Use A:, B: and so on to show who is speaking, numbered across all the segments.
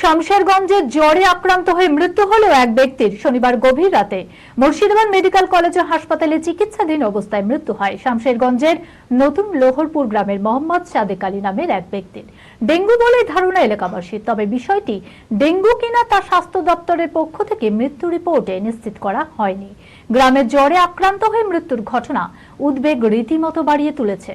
A: শামশেরগঞ্জে জ্বরে আক্রান্ত হয়ে মৃত্যু হলো এক ব্যক্তির। শনিবার গভীর রাতে মুর্শিদাবাদ মেডিকেল কলেজ ও হাসপাতালে চিকিৎসাধীন অবস্থায় মৃত্যু হয়। শামশেরগঞ্জের নতুন লোহরপুর গ্রামের মোহাম্মদ সাদেক আলী নামের এক ব্যক্তির। ডেঙ্গু বলে ধারণা এলাকাবাসীর, তবে বিষয়টি ডেঙ্গু কিনা তা স্বাস্থ্য দপ্তরের পক্ষ থেকে মৃত্যু রিপোর্টে নিশ্চিত করা হয়নি। গ্রামের জ্বরে আক্রান্ত হয়ে মৃত্যুর ঘটনা উদ্বেগ রীতিমতো বাড়িয়ে তুলেছে।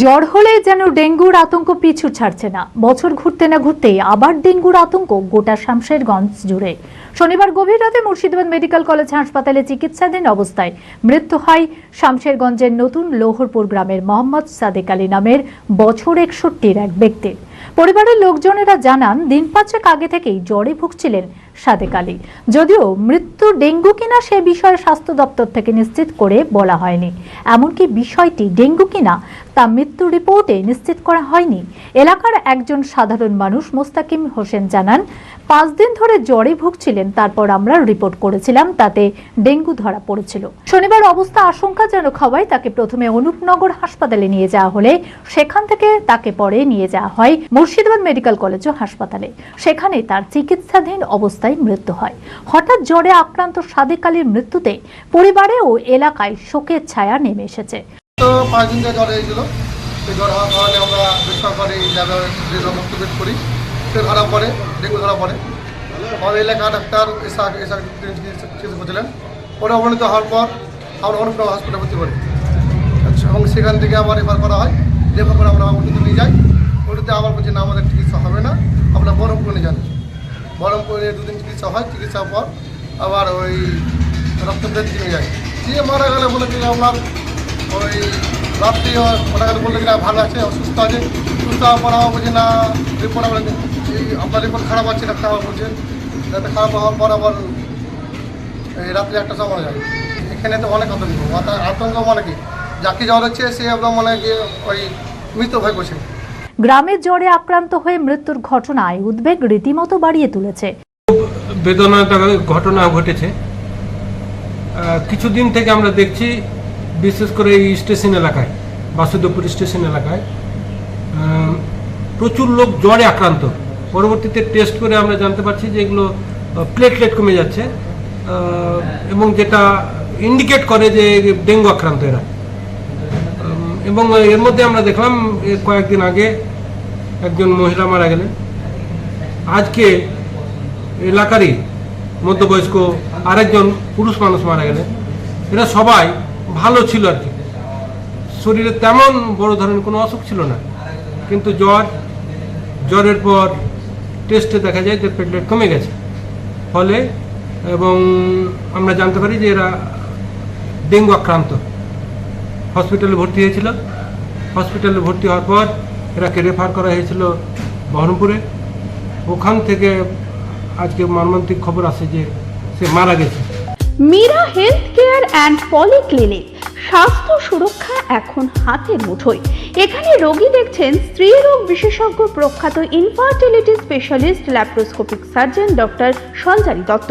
A: জ্বর হলে যেন ডেঙ্গুর আতঙ্ক পিছু ছাড়ছে না। বছর ঘুরতে না ঘুরতেই আবার ডেঙ্গুর আতঙ্ক গোটা শামশেরগঞ্জ জুড়ে। শনিবার গভীর রাতে মুর্শিদাবাদ মেডিকেল কলেজ হাসপাতালে চিকিৎসাধীন অবস্থায় মৃত্যু হয় শামশেরগঞ্জের নতুন লোহরপুর গ্রামের মোহাম্মদ সাদেক আলী নামের বছর একষট্টির এক ব্যক্তির। পরিবারের লোকজনেরা জানান, দিন পাঁচেক আগে থেকেই জ্বরে ভুগছিলেন সাদেক আলী। যদিও মৃত্যু ডেঙ্গু কিনা সে বিষয়ে স্বাস্থ্য দপ্তর থেকে নিশ্চিত করে বলা হয়নি। এমনকি বিষয়টি ডেঙ্গু কিনা তা মৃত্যু রিপোর্টে নিশ্চিত করা হয়নি। এলাকার একজন সাধারণ মানুষ মোস্তাকিম হোসেন জানান, পাঁচ দিন ধরে জ্বরে ভুগছিলেন, তারপর আমরা রিপোর্ট করেছিলাম, তাতে ডেঙ্গু ধরা পড়েছিল। শনিবার অবস্থা আশঙ্কাজনক হওয়ায় তাকে প্রথমে অনুপনগর হাসপাতালে নিয়ে যাওয়া হলে সেখান থেকে তাকে পরে নিয়ে যাওয়া হয়। মুর্শিদাবাদ মেডিকেল কলেজ ও হাসপাতালে। সেখানে তার চিকিৎসাধীন অবস্থায় মৃত্যু হয়। হঠাৎ জ্বরে আক্রান্ত সাদেক আলীর মৃত্যুতে পরিবারে ও এলাকায় শোকের ছায়া নেমে এসেছে।
B: তো পাঁচ দিন জ্বর হয়েছিল। সেই জ্বর হওয়ার কারণে আমরা বেসরকারি ল্যাবে করি। সে ধরা পড়ে ডেঙ্গু ধরা পড়ে। আমাদের এলাকা ডাক্তার এসা এসা চিকিৎসা করছিলেন। পরে অবনীত হওয়ার পর আমরা অনুপ্রভ হসপিটালে ভর্তি করি। আচ্ছা। এবং সেখান থেকে আবার রেফার করা হয়। রেফার করে আমরা নিয়ে যাই। ওটিতে আবার বলছে, না, আমাদের চিকিৎসা হবে না। আপনার বহরমপুরে নিয়ে যান বহরমপুরে দুদিন চিকিৎসা হয় চিকিৎসার পর আবার ওই রক্তদান নিয়ে যায়। যে মারা গেলে বলে কি আপনার ওই রাত্রি ওটা গেলে বললে কিনা ভালো আছে, অসুস্থ আছে। সুস্থ হওয়ার পর আমার বলছে, না রিপোর্ট আমরা আপনার রিপোর্ট খারাপ আছে, ডাক্তার আমার বলছে যাতে খারাপ হওয়ার পর আবার এই রাত্রি একটা সময় মারা যায়। এখানে তো অনেক আতঙ্ক। আতঙ্ক মানে কি? যাকে জ্বর হচ্ছে, সে একদম মানে কি ওই মৃত ভয় করছে
A: গ্রামের জ্বরে আক্রান্ত হয়ে মৃত্যুর ঘটনায় উদ্বেগ রীতিমতো বাড়িয়ে তুলেছে।
C: বেদনাদায়ক ঘটনা ঘটেছে। কিছুদিন থেকে আমরা দেখছি, বিশেষ করে এই স্টেশন এলাকায়, বাসুদেবপুর স্টেশন এলাকায় প্রচুর লোক জ্বরে আক্রান্ত। পরবর্তীতে টেস্ট করে আমরা জানতে পারছি যে এগুলো প্লেটলেট কমে যাচ্ছে এবং যেটা ইন্ডিকেট করে যে ডেঙ্গু আক্রান্ত এরা। এবং এর মধ্যে আমরা দেখলাম কয়েকদিন আগে একজন মহিলা মারা গেলেন। আজকে এলাকারই মধ্যবয়স্ক আরেকজন পুরুষ মানুষ মারা গেলেন। এরা সবাই ভালো ছিল আর কি। শরীরে তেমন বড় ধরনের কোনো অসুখ ছিল না। কিন্তু জ্বর, জ্বরের পর টেস্টে দেখা যায় যে প্লেটলেট কমে গেছে। ফলে এবং আমরা জানতে পারি যে এরা ডেঙ্গু আক্রান্ত। হসপিটালে ভর্তি হয়েছিল। হসপিটালে ভর্তি হওয়ার পর এরাকে রেফার করা হয়েছিল বহরমপুরে। ওখান থেকে আজকে মর্মান্তিক খবর আসে যে সে মারা গেছে।
D: Meera health care and polyclinic, স্বাস্থ্য সুরক্ষা এখন হাতের মুঠোয়। এখানে রোগী দেখছেন স্ত্রী রোগ বিশেষজ্ঞ প্রখ্যাত infertility specialist laparoscopic surgeon doctor Sanchari Dutta.